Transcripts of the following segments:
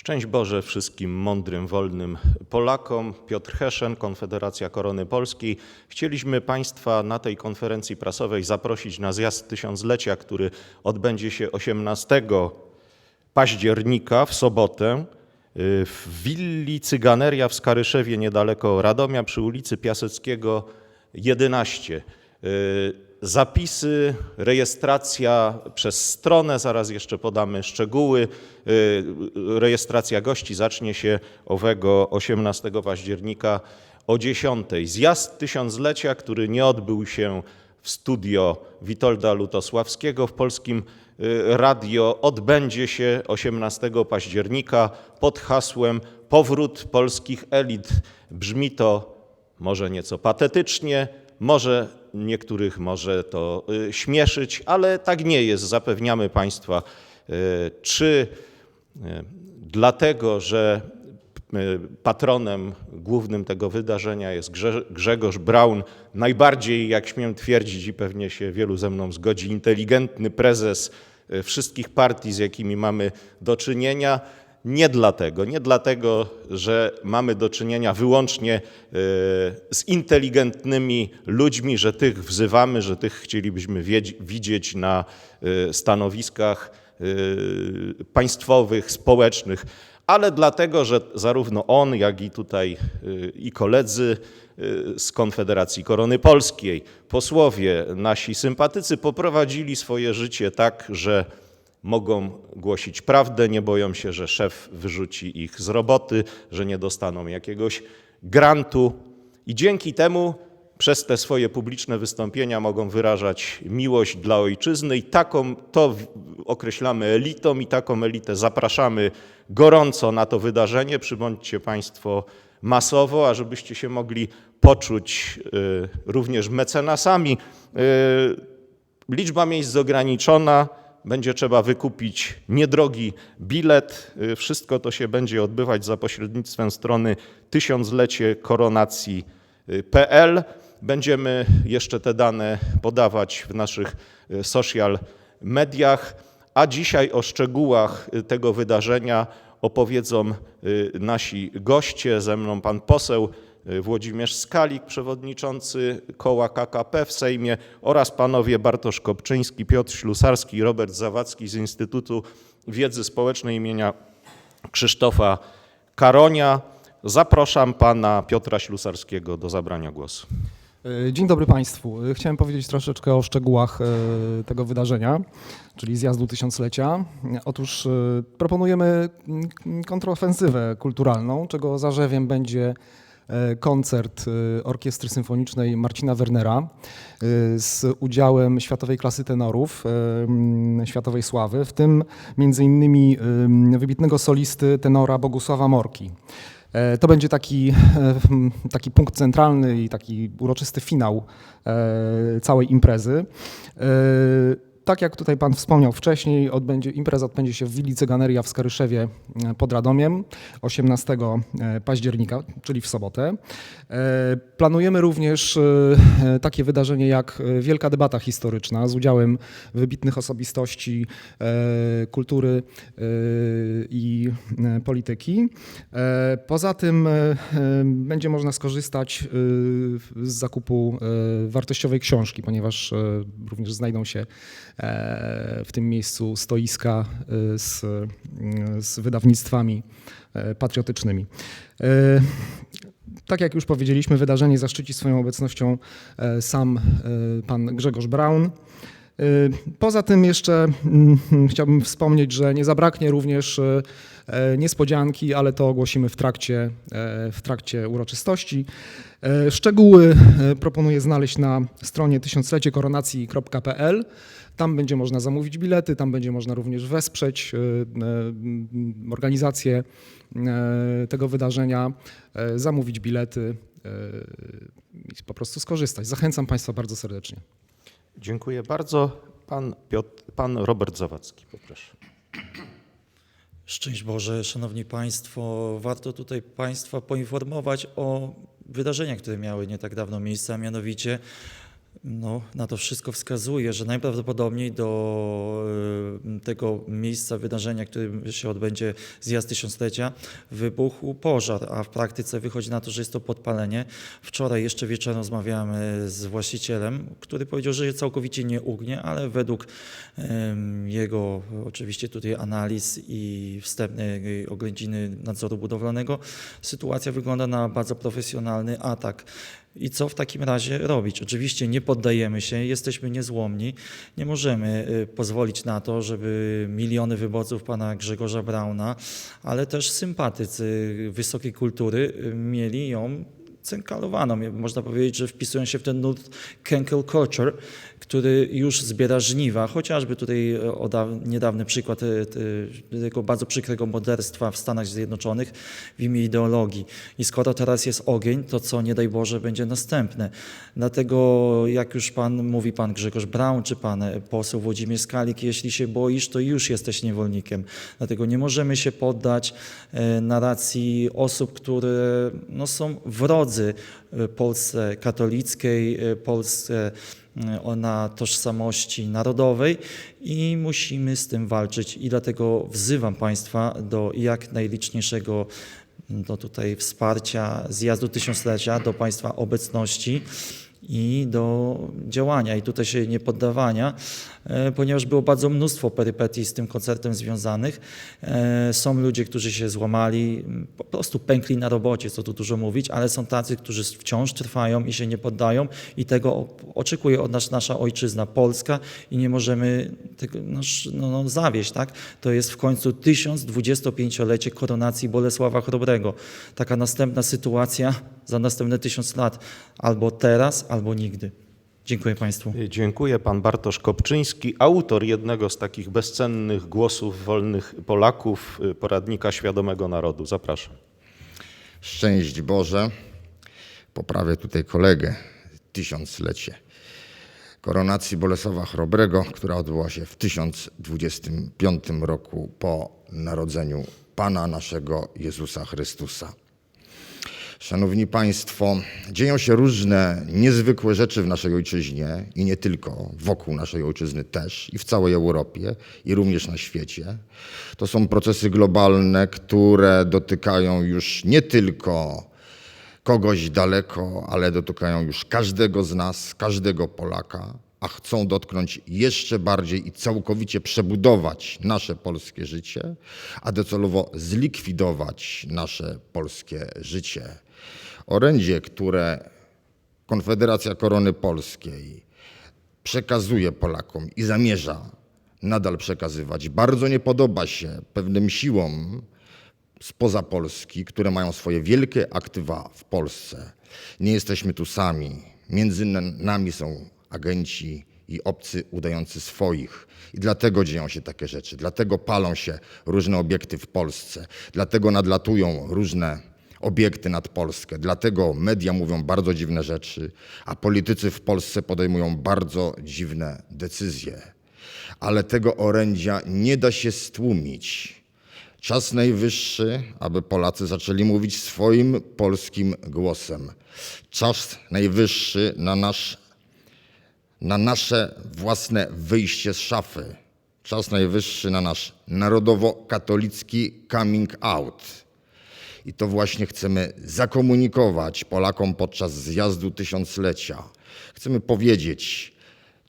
Szczęść Boże wszystkim mądrym, wolnym Polakom. Piotr Heszen, Konfederacja Korony Polskiej. Chcieliśmy Państwa na tej konferencji prasowej zaprosić na zjazd tysiąclecia, który odbędzie się 18 października w sobotę y, w willi Cyganeria w Skaryszewie niedaleko Radomia przy ulicy Piaseckiego 11. Zapisy, rejestracja przez stronę, zaraz jeszcze podamy szczegóły. Y, Rejestracja gości zacznie się owego 18 października o 10. Zjazd tysiąclecia, który nie odbył się w studio Witolda Lutosławskiego w Polskim y, Radio, odbędzie się 18 października pod hasłem Powrót polskich elit. Brzmi to może nieco patetycznie, może niektórych może to y, śmieszyć, ale tak nie jest. Zapewniamy Państwa, y, czy y, dlatego, że patronem głównym tego wydarzenia jest Grze- Grzegorz Braun, najbardziej, jak śmiem twierdzić i pewnie się wielu ze mną zgodzi, inteligentny prezes wszystkich partii, z jakimi mamy do czynienia. Nie dlatego, nie dlatego, że mamy do czynienia wyłącznie y, z inteligentnymi ludźmi, że tych wzywamy, że tych chcielibyśmy widzieć na y, stanowiskach y, państwowych, społecznych, ale dlatego, że zarówno on, jak i tutaj i koledzy z Konfederacji Korony Polskiej, posłowie, nasi sympatycy poprowadzili swoje życie tak, że mogą głosić prawdę, nie boją się, że szef wyrzuci ich z roboty, że nie dostaną jakiegoś grantu i dzięki temu przez te swoje publiczne wystąpienia mogą wyrażać miłość dla ojczyzny i taką to określamy elitą i taką elitę zapraszamy gorąco na to wydarzenie. Przybądźcie Państwo masowo, a żebyście się mogli poczuć y, również mecenasami. Y, Liczba miejsc ograniczona, będzie trzeba wykupić niedrogi bilet. Y, Wszystko to się będzie odbywać za pośrednictwem strony tysiącleciekoronacji.pl. Będziemy jeszcze te dane podawać w naszych y, social mediach, a dzisiaj o szczegółach y, tego wydarzenia opowiedzą y, nasi goście. Ze mną pan poseł y, Włodzimierz Skalik, przewodniczący koła KKP w Sejmie oraz panowie Bartosz Kopczyński, Piotr Ślusarski i Robert Zawadzki z Instytutu Wiedzy Społecznej imienia Krzysztofa Karonia. Zapraszam pana Piotra Ślusarskiego do zabrania głosu. E, Dzień dobry Państwu. E, Chciałem powiedzieć troszeczkę o szczegółach e, tego wydarzenia, czyli zjazdu tysiąclecia. Otóż proponujemy kontrofensywę kulturalną, czego zarzewiem będzie koncert e, Orkiestry Symfonicznej Marcina Wernera e, z udziałem światowej klasy tenorów, e, światowej sławy, w tym między innymi e, wybitnego solisty tenora Bogusława Morki. E, To będzie taki, e, taki punkt centralny i taki uroczysty finał e, całej imprezy. E, Tak jak tutaj Pan wspomniał wcześniej, odbędzie, impreza odbędzie się w Willi Cyganeria w Skaryszewie e, pod Radomiem 18 października, czyli w sobotę. E, Planujemy również e, takie wydarzenie jak e, Wielka Debata Historyczna z udziałem wybitnych osobistości e, kultury e, i e, polityki. E, Poza tym e, e, będzie można skorzystać e, z zakupu e, wartościowej książki, ponieważ e, również znajdą się e, w tym miejscu stoiska e, z, z wydawnictwami e, patriotycznymi. E, tak jak już powiedzieliśmy, wydarzenie zaszczyci swoją obecnością e, sam e, pan Grzegorz Braun. E, Poza tym jeszcze mm, chciałbym wspomnieć, że nie zabraknie również e, e, niespodzianki, ale to ogłosimy w trakcie, e, w trakcie uroczystości. E, Szczegóły e, proponuję znaleźć na stronie tysiącleciekoronacji.pl. Tam będzie można zamówić bilety, tam będzie można również wesprzeć e, e, organizację e, tego wydarzenia, e, zamówić bilety e, i po prostu skorzystać. Zachęcam Państwa bardzo serdecznie. Dziękuję bardzo. Pan, Piotr, pan Robert Zawadzki, poproszę. Szczęść Boże, Szanowni Państwo. Warto tutaj Państwa poinformować o wydarzeniach, które miały nie tak dawno miejsce, a mianowicie No, na to wszystko wskazuje, że najprawdopodobniej do y, tego miejsca wydarzenia, którym się odbędzie zjazd tysiąclecia, wybuchł pożar, a w praktyce wychodzi na to, że jest to podpalenie. Wczoraj jeszcze wieczorem rozmawiałem y, z właścicielem, który powiedział, że całkowicie nie ugnie, ale według jego oczywiście tutaj analiz i wstępnej oględziny nadzoru budowlanego sytuacja wygląda na bardzo profesjonalny atak. I co w takim razie robić? Oczywiście nie poddajemy się, jesteśmy niezłomni. Nie możemy y, pozwolić na to, żeby miliony wyborców pana Grzegorza Brauna, ale też sympatycy wysokiej kultury y, mieli ją cękalowaną. Można powiedzieć, że wpisują się w ten nurt cancel culture, który już zbiera żniwa. Chociażby tutaj e, niedawny przykład e, e, tego bardzo przykrego morderstwa w Stanach Zjednoczonych w imię ideologii. I skoro teraz jest ogień, to co nie daj Boże będzie następne. Dlatego jak już pan mówi, pan Grzegorz Braun czy pan poseł Włodzimierz Skalik, jeśli się boisz, to już jesteś niewolnikiem. Dlatego nie możemy się poddać narracji osób, które no, są wrodzy e, Polsce katolickiej, e, Polsce e, na tożsamości narodowej i musimy z tym walczyć. I dlatego wzywam Państwa do jak najliczniejszego do tutaj wsparcia zjazdu tysiąclecia, do Państwa obecności i do działania i tutaj się nie poddawania, ponieważ było bardzo mnóstwo perypetii z tym koncertem związanych. E, Są ludzie, którzy się złamali, po prostu pękli na robocie, co tu dużo mówić, ale są tacy, którzy wciąż trwają i się nie poddają i tego oczekuje od nas nasza ojczyzna Polska i nie możemy tego no, no, no, zawieść, tak? To jest w końcu 1025-lecie koronacji Bolesława Chrobrego. Taka następna sytuacja za następne tysiąc lat. Albo teraz, albo nigdy. Dziękuję Państwu. Dziękuję. Pan Bartosz Kopczyński, autor jednego z takich bezcennych głosów wolnych Polaków, y, poradnika Świadomego Narodu. Zapraszam. Szczęść Boże. Poprawię tutaj kolegę. Tysiąclecie koronacji Bolesława Chrobrego, która odbyła się w 1025 roku po narodzeniu Pana naszego Jezusa Chrystusa. Szanowni Państwo, dzieją się różne niezwykłe rzeczy w naszej ojczyźnie i nie tylko, wokół naszej ojczyzny też i w całej Europie i również na świecie. To są procesy globalne, które dotykają już nie tylko kogoś daleko, ale dotykają już każdego z nas, każdego Polaka, a chcą dotknąć jeszcze bardziej i całkowicie przebudować nasze polskie życie, a docelowo zlikwidować nasze polskie życie. Orędzie, które Konfederacja Korony Polskiej przekazuje Polakom i zamierza nadal przekazywać, bardzo nie podoba się pewnym siłom spoza Polski, które mają swoje wielkie aktywa w Polsce. Nie jesteśmy tu sami. Między nami są agenci i obcy udający swoich. I dlatego dzieją się takie rzeczy. Dlatego palą się różne obiekty w Polsce. Dlatego nadlatują różne obiekty nad Polskę. Dlatego media mówią bardzo dziwne rzeczy, a politycy w Polsce podejmują bardzo dziwne decyzje. Ale tego orędzia nie da się stłumić. Czas najwyższy, aby Polacy zaczęli mówić swoim polskim głosem. Czas najwyższy na, nasz, na nasze własne wyjście z szafy. Czas najwyższy na nasz narodowo-katolicki coming out. I to właśnie chcemy zakomunikować Polakom podczas zjazdu tysiąclecia. Chcemy powiedzieć,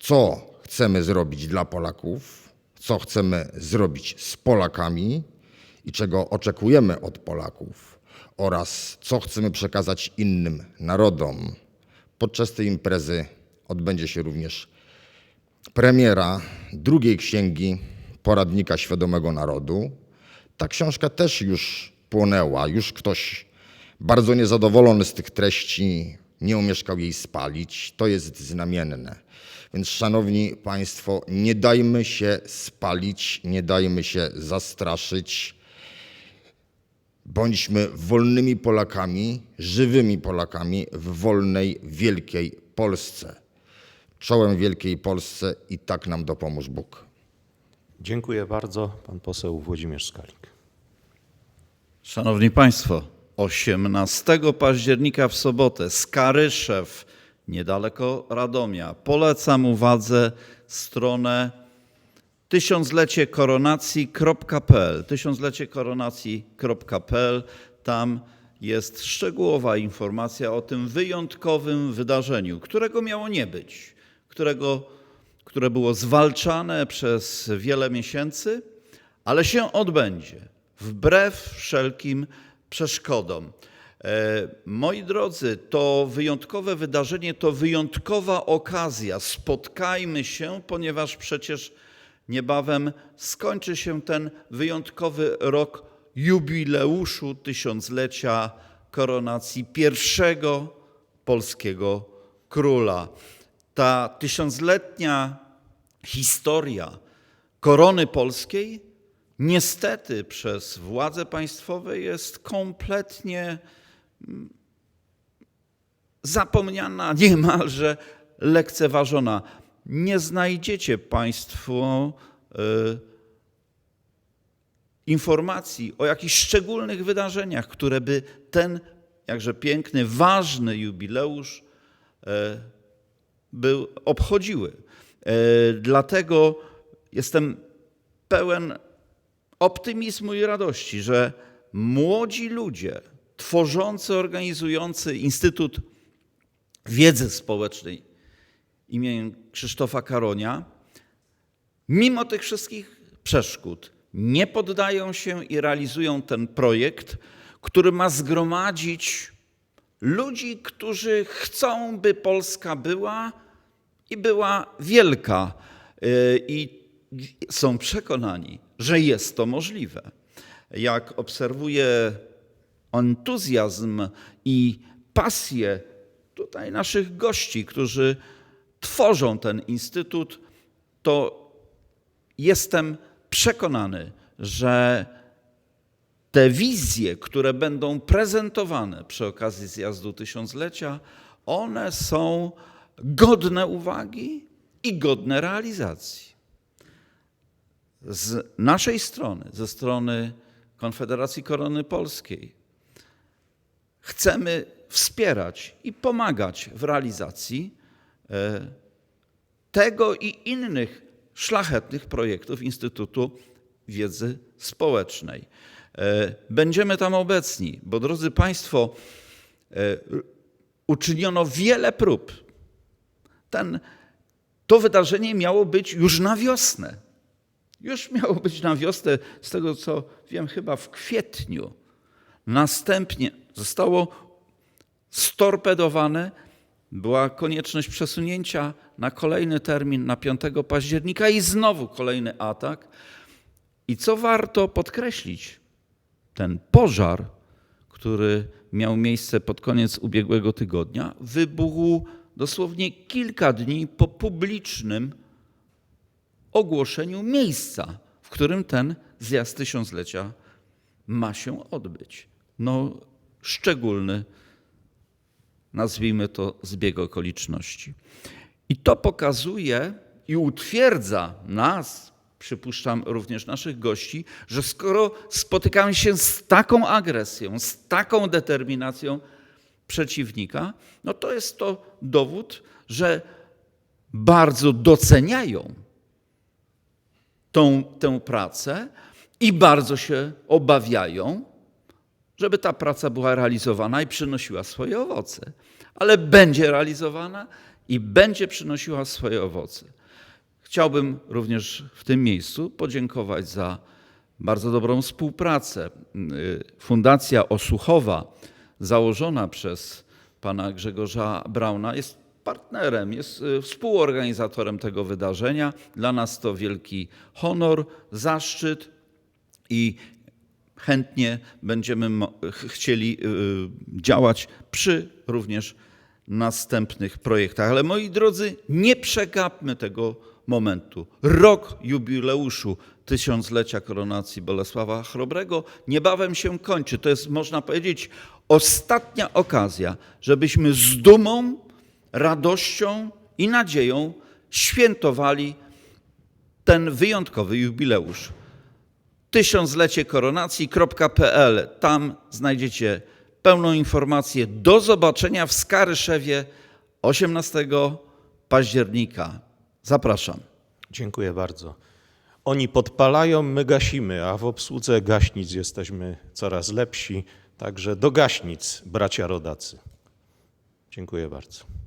co chcemy zrobić dla Polaków, co chcemy zrobić z Polakami i czego oczekujemy od Polaków oraz co chcemy przekazać innym narodom. Podczas tej imprezy odbędzie się również premiera drugiej księgi Poradnika Świadomego Narodu. Ta książka też już płonęła, już ktoś bardzo niezadowolony z tych treści nie umieszkał jej spalić. To jest znamienne. Więc, szanowni Państwo, nie dajmy się spalić, nie dajmy się zastraszyć. Bądźmy wolnymi Polakami, żywymi Polakami w wolnej, wielkiej Polsce. Czołem wielkiej Polsce i tak nam dopomóż Bóg. Dziękuję bardzo. Pan poseł Włodzimierz Skalik. Szanowni Państwo, 18 października w sobotę Skaryszew, niedaleko Radomia. Polecam uwadze stronę tysiącleciekoronacji.pl. Tysiącleciekoronacji.pl. Tam jest szczegółowa informacja o tym wyjątkowym wydarzeniu, którego miało nie być, którego, które było zwalczane przez wiele miesięcy, ale się odbędzie wbrew wszelkim przeszkodom. E, Moi drodzy, to wyjątkowe wydarzenie, to wyjątkowa okazja. Spotkajmy się, ponieważ przecież niebawem skończy się ten wyjątkowy rok jubileuszu tysiąclecia koronacji pierwszego polskiego króla. Ta tysiącletnia historia korony polskiej niestety przez władze państwowe jest kompletnie mm, zapomniana, niemalże lekceważona. Nie znajdziecie Państwo y, informacji o jakichś szczególnych wydarzeniach, które by ten jakże piękny, ważny jubileusz e, był, obchodziły. E, Dlatego jestem pełen optymizmu i radości, że młodzi ludzie tworzący, organizujący Instytut Wiedzy Społecznej imieniem Krzysztofa Karonia, mimo tych wszystkich przeszkód, nie poddają się i realizują ten projekt, który ma zgromadzić ludzi, którzy chcą, by Polska była i była wielka. Yy, I są przekonani, że jest to możliwe. Jak obserwuję entuzjazm i pasję tutaj naszych gości, którzy tworzą ten instytut, to jestem przekonany, że te wizje, które będą prezentowane przy okazji zjazdu tysiąclecia, one są godne uwagi i godne realizacji. Z naszej strony, ze strony Konfederacji Korony Polskiej, chcemy wspierać i pomagać w realizacji e, tego i innych szlachetnych projektów Instytutu Wiedzy Społecznej. E, Będziemy tam obecni, bo drodzy Państwo, e, uczyniono wiele prób. Ten, to wydarzenie miało być już na wiosnę. Już miało być na wiosnę, z tego co wiem, chyba w kwietniu. Następnie zostało storpedowane, była konieczność przesunięcia na kolejny termin, na 5 października i znowu kolejny atak. I co warto podkreślić, ten pożar, który miał miejsce pod koniec ubiegłego tygodnia, wybuchł dosłownie kilka dni po publicznym ogłoszeniu miejsca, w którym ten zjazd tysiąclecia ma się odbyć. No, szczególny, nazwijmy to, zbieg okoliczności. I to pokazuje i utwierdza nas, przypuszczam również naszych gości, że skoro spotykamy się z taką agresją, z taką determinacją przeciwnika, no to jest to dowód, że bardzo doceniają tą, tę pracę i bardzo się obawiają, żeby ta praca była realizowana i przynosiła swoje owoce. Ale będzie realizowana i będzie przynosiła swoje owoce. Chciałbym również w tym miejscu podziękować za bardzo dobrą współpracę. Y, Fundacja Osłuchowa, założona przez pana Grzegorza Brauna, jest partnerem, jest y, współorganizatorem tego wydarzenia. Dla nas to wielki honor, zaszczyt i chętnie będziemy chcieli y, działać przy również następnych projektach. Ale moi drodzy, nie przegapmy tego momentu. Rok jubileuszu tysiąclecia koronacji Bolesława Chrobrego niebawem się kończy. To jest, można powiedzieć, ostatnia okazja, żebyśmy z dumą, radością i nadzieją świętowali ten wyjątkowy jubileusz tysiącleciekoronacji.pl. Tam znajdziecie pełną informację. Do zobaczenia w Skaryszewie 18 października. Zapraszam. Dziękuję bardzo. Oni podpalają, my gasimy, a w obsłudze gaśnic jesteśmy coraz lepsi. Także do gaśnic, bracia rodacy. Dziękuję bardzo.